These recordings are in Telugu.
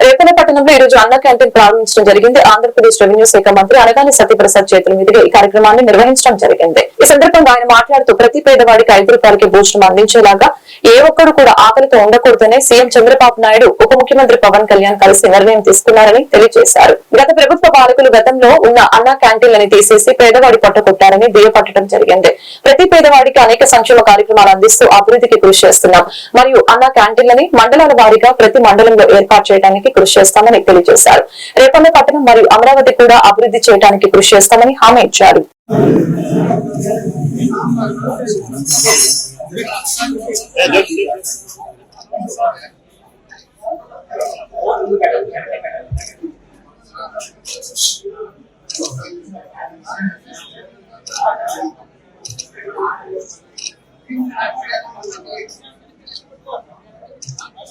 రేపల పట్టణంలో ఈ రోజు అన్న క్యాంటీన్ ప్రారంభించడం జరిగింది. ఆంధ్రప్రదేశ్ రెవెన్యూ శాఖ మంత్రి అనగాని సత్యప్రసాద్ చేతుల మీదుగా ఈ కార్యక్రమాన్ని నిర్వహించడం జరిగింది. ఈ సందర్భంగా ఆయన మాట్లాడుతూ ప్రతి పేదవాడికి ఐదు రూపాయలకి భోజనం అందించేలాగా ఏ ఒక్కరు కూడా ఆకలితో ఉండకూడదని సీఎం చంద్రబాబు నాయుడు ఉప ముఖ్యమంత్రి పవన్ కళ్యాణ్ కలిసి నిర్ణయం తీసుకున్నారని తెలియజేశారు. గత ప్రభుత్వ పాలకులు గతంలో ఉన్న అన్న క్యాంటీన్లని తీసేసి పేదవాడి పొట్ట కొట్టారని దుయ్యపట్టడం జరిగింది. ప్రతి పేదవాడికి అనేక సంక్షేమ కార్యక్రమాలు అందిస్తూ అభివృద్ధికి కృషి చేస్తున్నాం. మరియు అన్న క్యాంటీన్లని మండలాల వారీగా ప్రతి మండలంలో ఏర్పాటు చేయడానికి కృషి చేస్తామని తెలియజేశారు రేపల్ల పట్టణం మరియు అమరావతి కూడా అభివృద్ధి చేయడానికి కృషి చేస్తామని హామీ ఇచ్చారు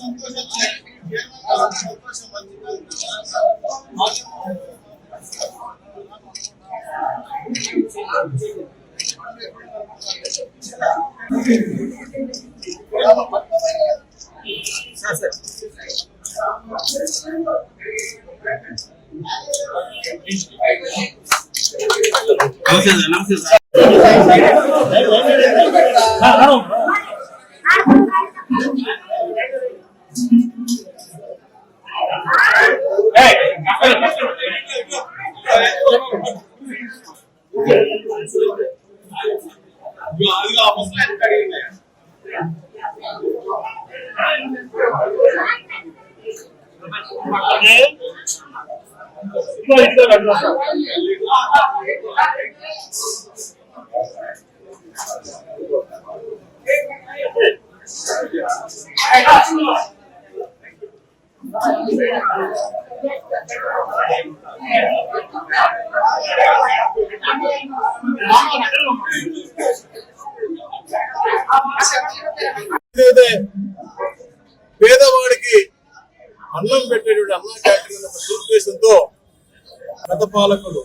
Thank you. నమస్తే సార్ ఏదైతే పేదవాడికి అన్నం పెట్టేటువంటి అన్నం క్యాంటీన్ ఒక దురుద్దేశంతో గత పాలకులు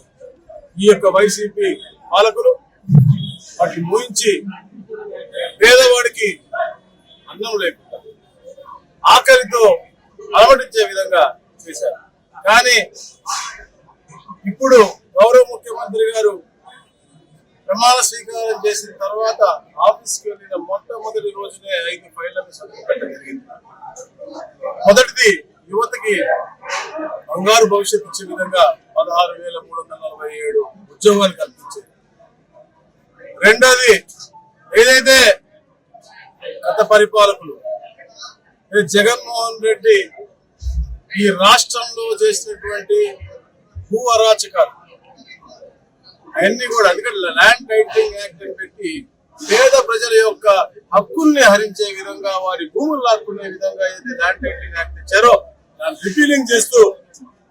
ఈ యొక్క వైసీపీ పాలకులు వాటిని మూయించి పేదవాడికి అన్నం లేకుండా ఆకలితో అలవటించే విధంగా చేశారు. కానీ ఇప్పుడు గౌరవ ముఖ్యమంత్రి గారు ప్రమాణ స్వీకారం చేసిన తర్వాత ఆఫీస్కి వెళ్ళిన మొట్టమొదటి రోజునే ఐదు ఫైళ్ళను సంతకం జరిగింది. మొదటిది యువతకి బంగారు భవిష్యత్తు ఇచ్చే విధంగా పదహారు వేల మూడు వందల నలభై ఏడు ఉద్యోగాలు కల్పించేది రెండోది ఏదైతే గత పరిపాలకులు జగన్మోహన్ రెడ్డి ఈ రాష్ట్రంలో చేసినటువంటి భూ అరాచకాలు అవన్నీ కూడా ఎందుకంటే ల్యాండ్ టైటిలింగ్ యాక్ట్ అని పెట్టి పేద ప్రజల యొక్క హక్కుల్ని హరించే విధంగా వారి భూములు లాక్కునే విధంగా ఏదైతే ల్యాండ్ టైటిలింగ్ యాక్ట్ ఇచ్చారో రిపీలింగ్ చేస్తూ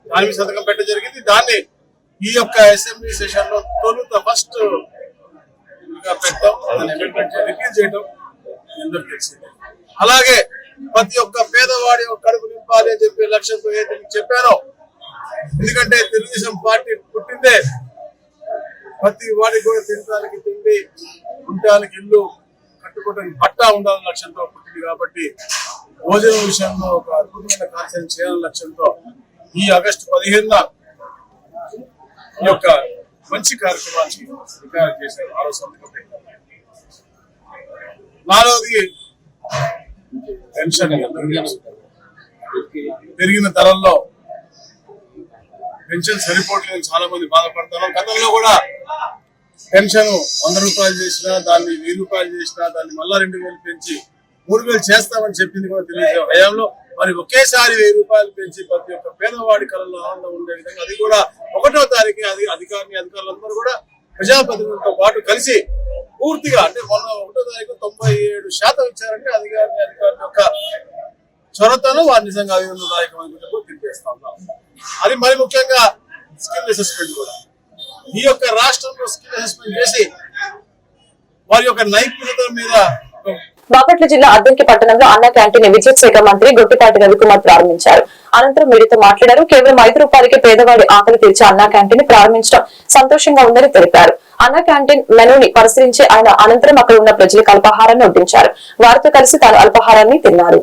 దాని మీద సంతకం పెట్టడం జరిగింది. దాన్ని ఈ యొక్క అసెంబ్లీ సెషన్లో తొలుత ఫస్ట్ పెట్టాం. రిపీల్ చేయడం అందరూ తెలిసింది. అలాగే ప్రతి ఒక్క పేదవాడి యొక్క కడుపు నింపాలి అని చెప్పి లక్ష్యంతో ఏదైతే చెప్పారో ఎందుకంటే తెలుగుదేశం పార్టీ పుట్టిందే ప్రతి వాడికి కూడా తినడానికి తిండి ఉండడానికి ఇల్లు కట్టుకోవడానికి పట్టా ఉండాలని లక్ష్యంతో పుట్టింది కాబట్టి భోజనం విషయంలో ఒక అద్భుతమైన కార్యక్రమం చేయాలనే లక్ష్యంతో ఈ ఆగస్టు పదిహేనున ఈ యొక్క మంచి కార్యక్రమాన్ని శ్రీకారం చేశారు ఆరో సంతకం నాలుగవది పెన్షన్ పెరిగిన ధరల్లో పెన్షన్ సరిపోవట్లేదు చాలా మంది బాధపడతారు. గతంలో కూడా పెన్షన్ వంద రూపాయలు చేసినా దాన్ని వెయ్యి రూపాయలు చేసినా దాన్ని మళ్ళా రెండు వేలు పెంచి మూడు వేలు చేస్తామని చెప్పింది కూడా తెలియజే హయాంలో. మరి ఒకేసారి వెయ్యి రూపాయలు పెంచి ప్రతి ఒక్క పేదవాడి కళలో ఆనందం ఉండే విధంగా అది కూడా ఒకటో తారీఖు అది అధికారిని అధికారులందరూ కూడా ప్రజాప్రతినిధులతో పాటు కలిసి పూర్తిగా అంటే మొన్న ఒకటో తారీఖు తొంభై ఏడు శాతం ఇచ్చారంటే అధికారిని అధికారుల యొక్క చొరతను వారు నిజంగా అభినందనదాయకమని చెప్పి తెలియజేస్తా ఉన్నాం. అది మరి ముఖ్యంగా స్కిల్ అసెస్మెంట్ కూడా. ఈ యొక్క రాష్ట్రంలో స్కిల్ అసెస్మెంట్ చేసి వారి యొక్క నైపుణ్యత మీద బాపట్ల జిల్లా అద్దంకి పట్టణంలో అన్న క్యాంటీన్ విద్యుత్ శాఖ మంత్రి గొట్టిపాటి రవికుమార్ ప్రారంభించారు. అనంతరం మీడియాతో మాట్లాడారు. కేవలం ఐదు రూపాయలకే పేదవాడి ఆకలి తీర్చే అన్న క్యాంటీన్ ప్రారంభించడం సంతోషంగా ఉందని తెలిపారు. అన్న క్యాంటీన్ మెనూని పరిశీలించి ఆయన అనంతరం అక్కడ ఉన్న ప్రజలకు అల్పాహారాన్ని వడ్డించారు. వారితో కలిసి తాను అల్పాహారాన్ని తిన్నారు.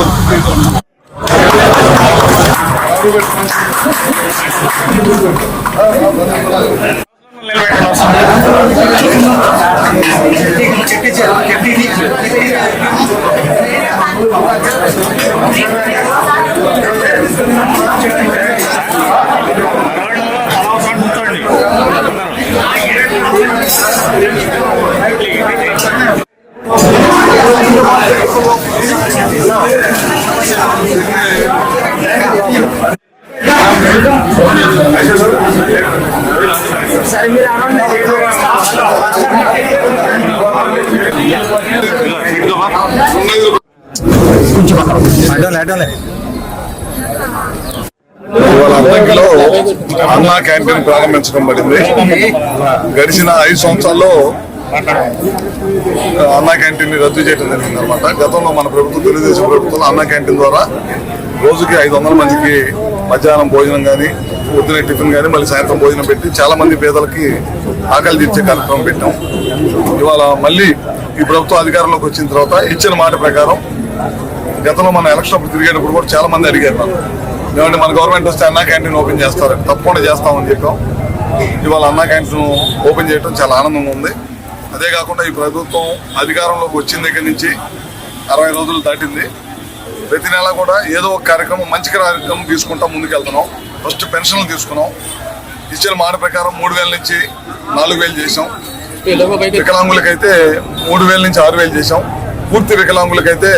Gracias. ఇవాళ అద్దంకిలో అన్నా క్యాంటీన్ ప్రారంభించడం పడింది. గడిచిన ఐదు సంవత్సరాల్లో అన్నా క్యాంటీన్ని రద్దు చేయడం జరిగింది అనమాట గతంలో మన ప్రభుత్వం తెలుగుదేశం ప్రభుత్వం అన్నా క్యాంటీన్ ద్వారా రోజుకి ఐదు వందల మందికి మధ్యాహ్నం భోజనం కానీ పొద్దునే టిఫిన్ కానీ మళ్ళీ సాయంత్రం భోజనం పెట్టి చాలా మంది పేదలకి ఆకలి తీర్చే కార్యక్రమం పెట్టాం. ఇవాళ మళ్ళీ ఈ ప్రభుత్వం అధికారంలోకి వచ్చిన తర్వాత ఇచ్చిన మాట ప్రకారం గతంలో మన ఎలక్షన్ అప్పుడు తిరిగేటప్పుడు కూడా చాలా మంది అడిగారు నన్ను. ఏమంటే మన గవర్నమెంట్ వస్తే అన్నా క్యాంటీన్ ఓపెన్ చేస్తారు తప్పకుండా చేస్తామని చెప్పాం. ఇవాళ అన్నా క్యాంటీన్ ఓపెన్ చేయడం చాలా ఆనందంగా ఉంది. అదే కాకుండా ఈ ప్రభుత్వం అధికారంలోకి వచ్చిన దగ్గర నుంచి అరవై రోజులు దాటింది. ప్రతి నెల కూడా ఏదో ఒక కార్యక్రమం మంచి కార్యక్రమం తీసుకుంటా ముందుకెళ్తున్నాం. ఫస్ట్ పెన్షన్లు తీసుకున్నాం. ఇచ్చిన మాట ప్రకారం మూడు వేల నుంచి నాలుగు వేలు చేసాం వికలాంగులకైతే మూడు వేల నుంచి ఆరు వేలు చేసాం పూర్తి వికలాంగులకైతే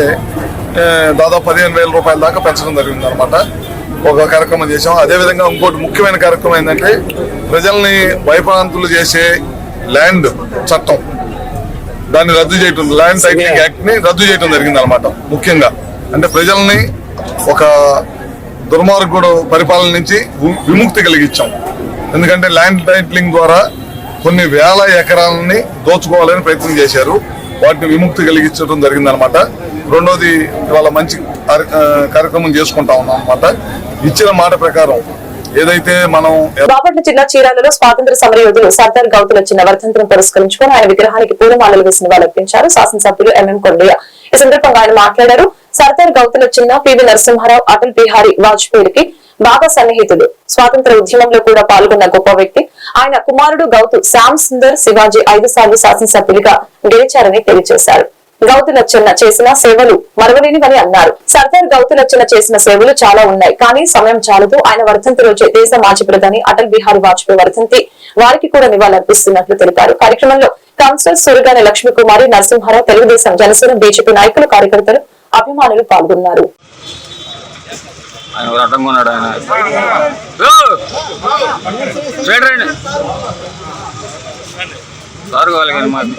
దాదాపు పదిహేను వేల రూపాయల దాకా పెంచడం జరిగింది అనమాట ఒక కార్యక్రమం చేసాం అదేవిధంగా ఇంకోటి ముఖ్యమైన కార్యక్రమం ఏంటంటే ప్రజల్ని భయప్రాంతులు చేసే ల్యాండ్ చట్టం. దాన్ని రద్దు చేయటం ల్యాండ్ టైటిలింగ్ యాక్ట్ని రద్దు చేయడం జరిగింది అనమాట ముఖ్యంగా. అంటే ప్రజల్ని ఒక దుర్మార్గుడు పరిపాలన నుంచి విముక్తి కలిగించాం. ఎందుకంటే ల్యాండ్ టైటిలింగ్ ద్వారా కొన్ని వేల ఎకరాలని దోచుకోవాలని ప్రయత్నం చేశారు. వాటిని విముక్తి కలిగించడం జరిగింది అనమాట రెండోది ఇవాళ మంచి కార్య- కార్యక్రమం చేసుకుంటా ఉన్నాం అనమాట ఇచ్చిన మాట ప్రకారం ఏదైతే మనం బాపట్ల జిల్లా చీరాలలో స్వాతంత్ర సమర యోధులు సర్దార్ గౌతుల చిన్న వర్ధంతిని పురస్కరించుకుని ఆయన విగ్రహానికి పూలమాలలు వేసి నివాళులర్పించారు శాసనసభ్యులు ఎంఎం కొండయ్య. ఈ సందర్భంగా ఆయన మాట్లాడారు. సర్దార్ గౌతుల చిన్న పివి నరసింహారావు అటల్ బిహారీ వాజ్పేయికి బాగా సన్నిహితుడు. స్వాతంత్ర ఉద్యమంలో కూడా పాల్గొన్న గొప్ప వ్యక్తి. ఆయన కుమారుడు గౌతు శ్యామ్ సుందర్ శివాజీ ఐదు సార్లు శాసనసభ్యులుగా గెలిచారని తెలియజేశారు. గౌతులచ్చన్న చేసిన సేవలు మరవలేనివని అన్నారు. సర్దార్ గౌతులచ్చన్న చేసిన సేవలు చాలా ఉన్నాయి. కానీ సమయం చాలదు. ఆయన వర్ధంతి రోజే దేశ మాజీ ప్రధాని అటల్ బిహారీ వాజ్పేయి వర్ధంతి వారికి కూడా నివాళులర్పిస్తున్నట్లు తెలిపారు. కార్యక్రమంలో కౌన్సిలర్ సూర్యగాని లక్ష్మీకుమారి నరసింహారావు తెలుగుదేశం జనసేన బీజేపీ నాయకులు కార్యకర్తలు అభిమానులు పాల్గొన్నారు. ఆయన ఎవరు అడ్డంగా ఉన్నాడు ఆయన. సార్ కావాలి కానీ మాకు.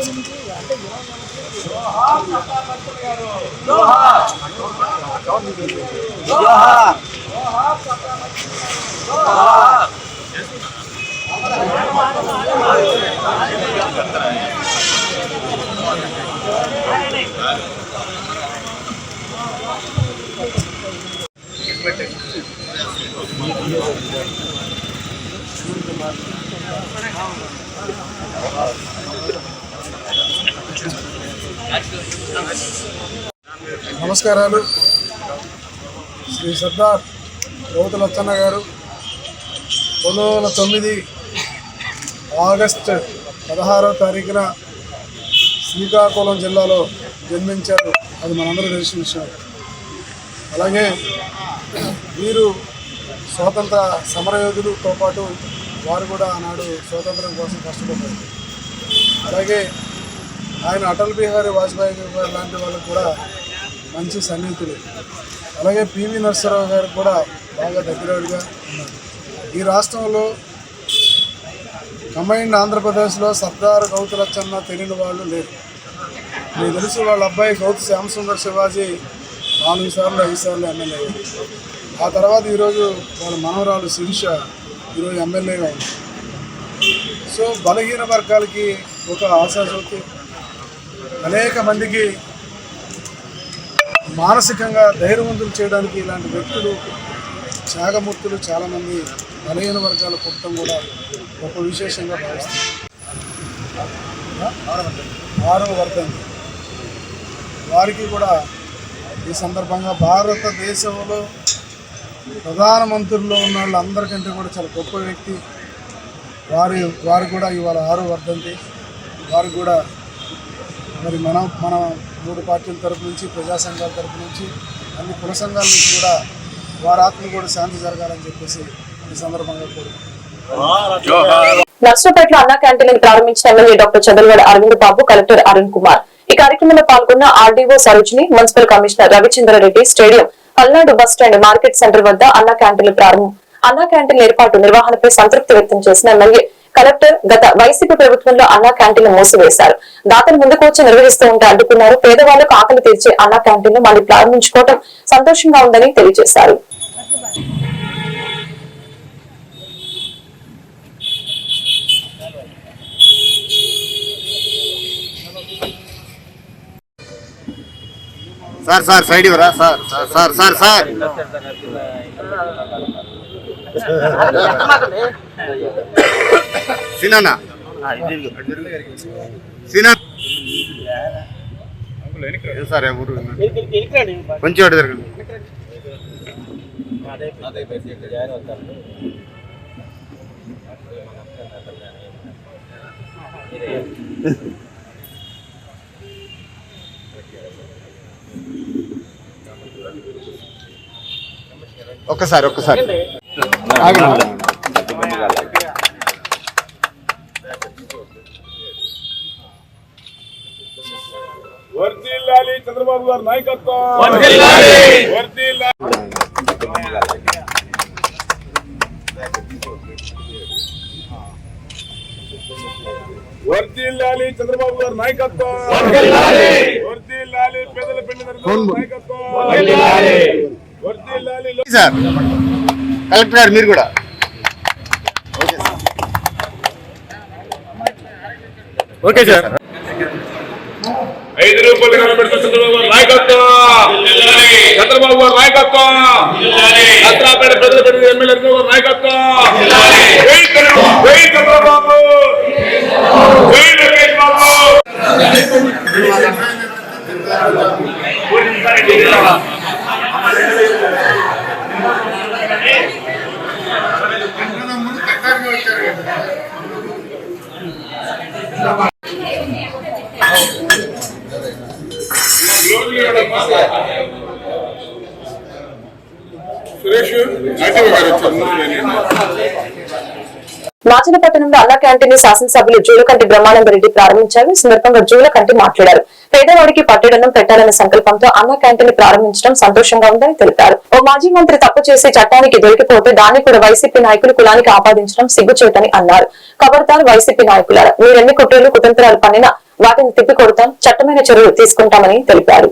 నమస్కారాలు. శ్రీ సర్దార్ గౌతు లచ్చన్న గారు రెండు వేల తొమ్మిది ఆగస్ట్ పదహారో తారీఖున శ్రీకాకుళం జిల్లాలో జన్మించారు. అది మనందరూ తెలిసిన విషయం. అలాగే వీరు స్వాతంత్ర సమరయోధులతో పాటు వారు కూడా ఆనాడు స్వాతంత్రం కోసం కష్టపడ్డారు. అలాగే ఆయన అటల్ బిహారీ వాజ్పేయి గారు లాంటి వాళ్ళకు కూడా మంచి సన్నిహితులు. అలాగే పివి నరసరావు గారు కూడా బాగా దగ్గరగా ఉన్నారు. ఈ రాష్ట్రంలో కంబైన్డ్ ఆంధ్రప్రదేశ్లో సర్దార్ గౌతు లచ్చన్న తెలియని వాళ్ళు లేరు. మీకు తెలుసు వాళ్ళ అబ్బాయి గౌతు శ్యామసుందర్ శివాజీ నాలుగు సార్లు ఐదు సార్లు ఎమ్మెల్యే అయ్యారు ఆ తర్వాత ఈరోజు వాళ్ళ మనవరాలు శిరీష ఈరోజు ఎమ్మెల్యేగా ఉంది సో బలహీన వర్గాలకి ఒక ఆశాజ్యోతి అనేక మందికి మానసికంగా ధైర్యవంతులు చేయడానికి ఇలాంటి వ్యక్తులు త్యాగమూర్తులు చాలామంది బలహీన వర్గాలు పుట్టడం కూడా గొప్ప విశేషంగా భావిస్తుంది ఆరవ వర్గం. వారికి కూడా ఈ సందర్భంగా భారతదేశంలో ప్రధానమంత్రుల్లో ఉన్న వాళ్ళందరికంటే కూడా చాలా గొప్ప వ్యక్తి. వారి వారు కూడా ఇవాళ ఆరు వర్ధంతి. వారు కూడా మరి మనం మన మూడు పార్టీల తరపు నుంచి ప్రజా సంఘాల తరపు నుంచి అన్ని కుల సంఘాల నుంచి కూడా వారి ఆత్మ కూడా శాంతి జరగాలని చెప్పేసి ఈ సందర్భంగా కోరుకుంటున్నాను. నర్సరావుపేటలో అన్నా క్యాంటీన్ ప్రారంభించిన ఎమ్మెల్యే డాక్టర్ చంద్రగడ అరవింద్ బాబు కలెక్టర్ అరుణ్ కుమార్ కార్యక్రమంలో పాల్గొన్న RDO Sarojini municipal commissioner Ravichandra Reddy stadium Palnadu bus stand market centre వద్ద అన్నా క్యాంటీన్ ప్రారంభం. అన్నా క్యాంటీన్ ఏర్పాటు నిర్వహణపై సంతృప్తి వ్యక్తం చేసిన ఎమ్మెల్యే కలెక్టర్ గత వైసీపీ ప్రభుత్వంలో అన్నా క్యాంటీన్ మూసివేశారు. దాతలు ముందుకు వచ్చి నిర్వహిస్తూ ఉంటే అడ్డుకున్నారు. పేదవాళ్ళకు ఆకలి తీర్చే అన్నా క్యాంటీన్ మళ్ళీ ప్రారంభించుకోవడం సంతోషంగా ఉందని తెలియజేశారు. సార్ సార్ సైడ్ ఇవ్వరా? సార్ సార్ సార్ సార్ సినా సినా సార్ ఏ ఊరు? కొంచెం అటు జరగండి ఒక్కసారి ఒక్కసారి. ఆగండి. వర్దిల్లాలి చంద్రబాబు గారి నాయకత్వం. వర్దిల్లాలి. వర్దిల్లాలి. చంద్రబాబు గారి నాయకత్వం. వర్దిల్లాలి. పేదల పెళ్ళి నాయకత్వం. వర్దిల్లాలి. సార్ కలెక్టర్ గారు మీరు కూడా. Okay sir. ఐదు రూపాయలు కనబెడుతున్న చంద్రబాబు గారి నాయకత్వం. చంద్రబాబు గారి నాయకత్వం. నత్రాపేట ప్రజల పెళ్ళి ఎమ్మెల్యే గారి నాయకత్వం. చంద్రబాబు బాబు. నాట్యం మాచనపట్నంలో అన్న క్యాంటీన్ శాసనసభ్యులు జూలకంటి బ్రహ్మానందరెడ్డి ప్రారంభించారు. ఈ సందర్భంగా జూలకంటి మాట్లాడారు. పేదవాడికి పట్టడనం పెట్టాలనే సంకల్పంతో అన్న క్యాంటీన్ ప్రారంభించడం సంతోషంగా ఉందని తెలిపారు. ఓ మాజీ మంత్రి తప్పు చేసి చట్టానికి దొరికిపోతే దాన్ని కూడా వైసీపీ నాయకులు కులానికి ఆపాదించడం సిగ్గుచేటని అన్నారు. ఖబర్దార్ వైసీపీ నాయకులారు? మీరెన్ని కుట్రలు కుతంత్రాలు పనినా వాటిని తిప్పికొడతాం చట్టమైన చర్యలు తీసుకుంటామని తెలిపారు.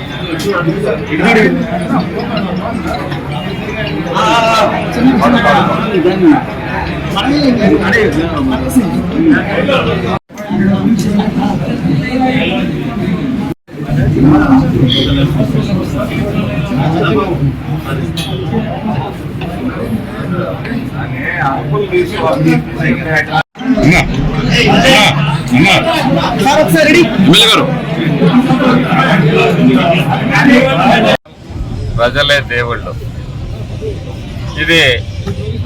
అన్నా అన్నా అన్నా సార్ ఒకసారి వెళ్ళగారు ప్రజలే దేవుళ్ళు. ఇది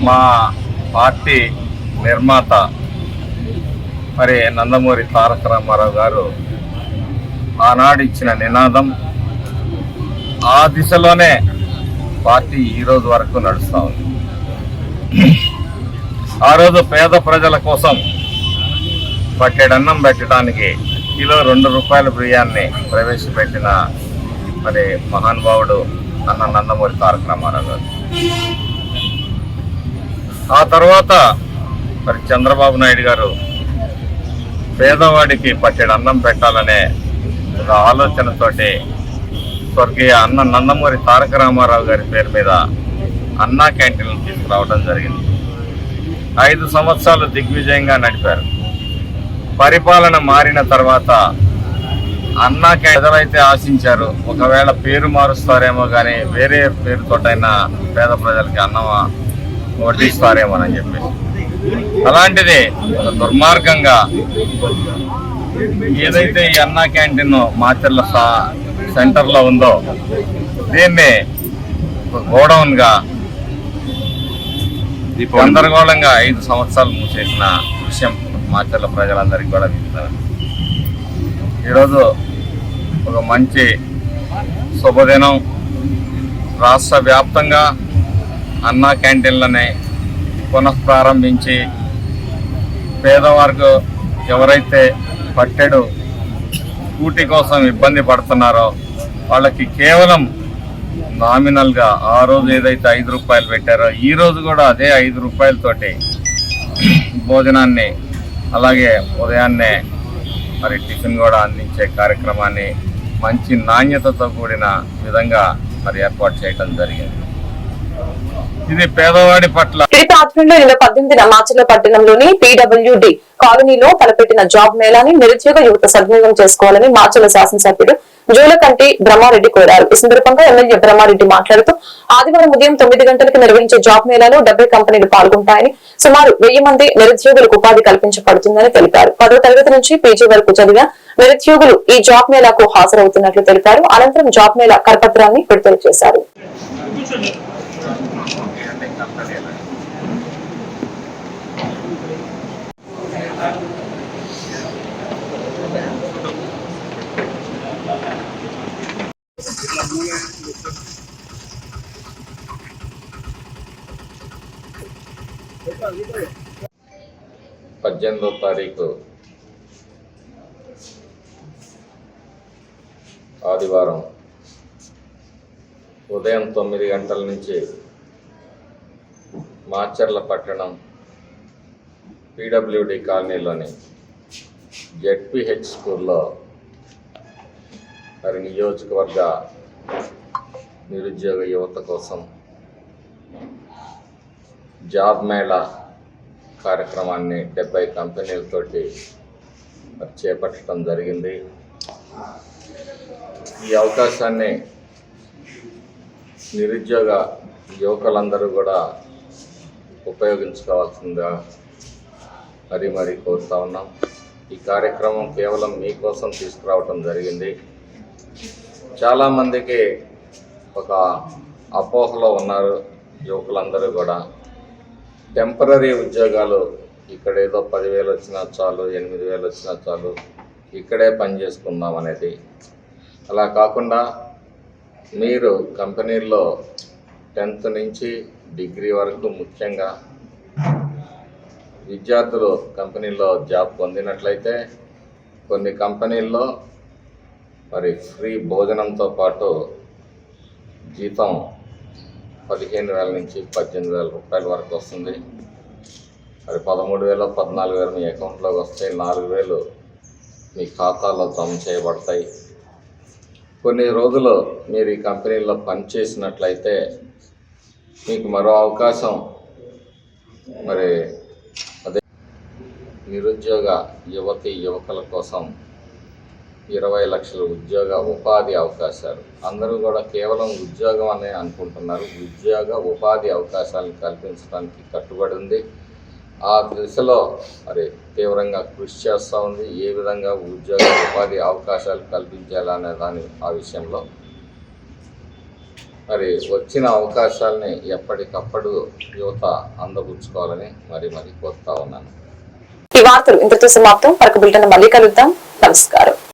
మా పార్టీ నిర్మాత మరి నందమూరి తారక రామారావు గారు ఆనాడు ఇచ్చిన నినాదం ఆ దిశలోనే పార్టీ ఈరోజు వరకు నడుస్తూ ఉంది. ఆ రోజు పేద ప్రజల కోసం పట్టెడన్నం పెట్టడానికి కిలో రెండు రూపాయల బియ్యాన్ని ప్రవేశపెట్టిన మరి మహానుభావుడు అన్న నందమూరి తారక రామారావు గారు. ఆ తర్వాత మరి చంద్రబాబు నాయుడు గారు పేదవాడికి పట్టెడు అన్నం పెట్టాలనే ఒక ఆలోచనతోటి స్వర్గీయ అన్న నందమూరి తారక రామారావు గారి పేరు మీద అన్నా క్యాంటీన్లు తీసుకురావడం జరిగింది. ఐదు సంవత్సరాలు దిగ్విజయంగా నడిపారు. పరిపాలన మారిన తర్వాత అన్నా ప్రజలైతే ఆశించారు. ఒకవేళ పేరు మారుస్తారేమో కానీ వేరే పేరుతోటైనా పేద ప్రజలకి అన్నం వడ్డిస్తారేమోనని చెప్పేసి. అలాంటిది దుర్మార్గంగా ఏదైతే ఈ అన్నా క్యాంటీన్ మాచర్ల సెంటర్లో ఉందో దీన్ని గోడౌన్గా గందరగోళంగా ఐదు సంవత్సరాలు మూసేసిన విషయం. మాచర్ల ప్రజలందరికీ కూడా తెలుసు ఈరోజు ఒక మంచి శుభదినం. రాష్ట్ర వ్యాప్తంగా అన్నా క్యాంటీన్లని పునఃప్రారంభించి పేదవారికి ఎవరైతే పట్టెడు స్కూటీ కోసం ఇబ్బంది పడుతున్నారో వాళ్ళకి కేవలం నామినల్గా ఆ రోజు ఏదైతే ఐదు రూపాయలు పెట్టారో ఈ రోజు కూడా అదే ఐదు రూపాయలతోటి భోజనాన్ని అలాగే ఉదయాన్నే మరి టిఫిన్ కూడా అందించే కార్యక్రమాన్ని మంచి నాణ్యతతో కూడిన విధంగా మరి ఏర్పాటు చేయడం జరిగింది. ఇది పేదవాడి పట్ల టీడీపీ ఆధ్వర్యంలో నిన్న పద్దెనిమిదిన మాచర్ల పట్టణంలోని పీడబ్ల్యూడి కాలనీలో తలపెట్టిన జాబ్ మేళాని నిరుద్యోగ యువత సద్వినియోగం చేసుకోవాలని మాచర్ల శాసనసభ్యుడు జూలకంటి బ్రహ్మారెడ్డి కోరారు. ఈ సందర్భంగా ఎమ్మెల్యే బ్రహ్మారెడ్డి మాట్లాడుతూ ఆదివారం ఉదయం తొమ్మిది గంటలకు నిర్వహించే జాబ్ మేళాలో డెబ్బై కంపెనీలు పాల్గొంటాయని సుమారు వెయ్యి మంది నిరుద్యోగులకు ఉపాధి కల్పించబడుతుందని తెలిపారు. పదో తరగతి నుంచి పీజీ వరకు చదివిన నిరుద్యోగులు ఈ జాబ్ మేళాకు హాజరవుతున్నట్లు తెలిపారు. అనంతరం జాబ్ మేళా కరపత్రాన్ని విడుదల చేశారు. పద్దెనిమిదో తారీఖు ఆదివారం ఉదయం తొమ్మిది గంటల నుంచి మాచర్ల పట్టణం పీడబ్ల్యూడి కాలనీలోని జెడ్పిహెచ్ స్కూల్లో మరి నియోజకవర్గ నిరుద్యోగ యువత కోసం జాబ్ మేళా కార్యక్రమాన్ని డెబ్బై కంపెనీలతోటి చేపట్టడం జరిగింది. ఈ అవకాశాన్ని నిరుద్యోగ యువకులందరూ కూడా ఉపయోగించుకోవాల్సిందిగా మరి మరి కోరుతా ఉన్నాం. ఈ కార్యక్రమం కేవలం మీకోసం తీసుకురావటం జరిగింది. చాలామందికి ఒక అపోహలో ఉన్నారు యువకులందరూ కూడా. టెంపరీ ఉద్యోగాలు ఇక్కడ ఏదో పదివేలు వచ్చినా చాలు ఎనిమిది వేలు వచ్చినా చాలు ఇక్కడే పని చేసుకుందాం అనేది. అలా కాకుండా మీరు కంపెనీల్లో టెన్త్ నుంచి డిగ్రీ వరకు ముఖ్యంగా విద్యార్థులు కంపెనీల్లో జాబ్ పొందినట్లయితే కొన్ని కంపెనీల్లో మరి ఫ్రీ భోజనంతో పాటు జీతం పదిహేను వేల నుంచి పద్దెనిమిది వేల రూపాయల వరకు వస్తుంది. మరి పదమూడు వేల పద్నాలుగు వేలు మీ అకౌంట్లోకి వస్తాయి నాలుగు వేలు మీ ఖాతాలో జమ చేయబడతాయి. కొన్ని రోజులు మీరు ఈ కంపెనీలో పనిచేసినట్లయితే మీకు మరో అవకాశం. మరి అదే నిరుద్యోగ యువతి యువకుల కోసం ఇరవై లక్షల ఉద్యోగ ఉపాధి అవకాశాలు. అందరూ కూడా కేవలం ఉద్యోగం అనే అనుకుంటున్నారు. ఉద్యోగ ఉపాధి అవకాశాలను కల్పించడానికి కట్టుబడి ఉంది. ఆ దిశలో మరి తీవ్రంగా కృషి చేస్తూ ఉంది. ఏ విధంగా ఉద్యోగ ఉపాధి అవకాశాలు కల్పించాలనే దాని ఆ విషయంలో. మరి వచ్చిన అవకాశాలని ఎప్పటికప్పుడు యువత అందబుచ్చుకోవాలని మరి మరి కోరుతా ఉన్నాను. ఈ వార్తలు ఇంతటితో సమాప్తం. మరొక బులెటిన్ మళ్ళీ కలుద్దాం. నమస్కారం.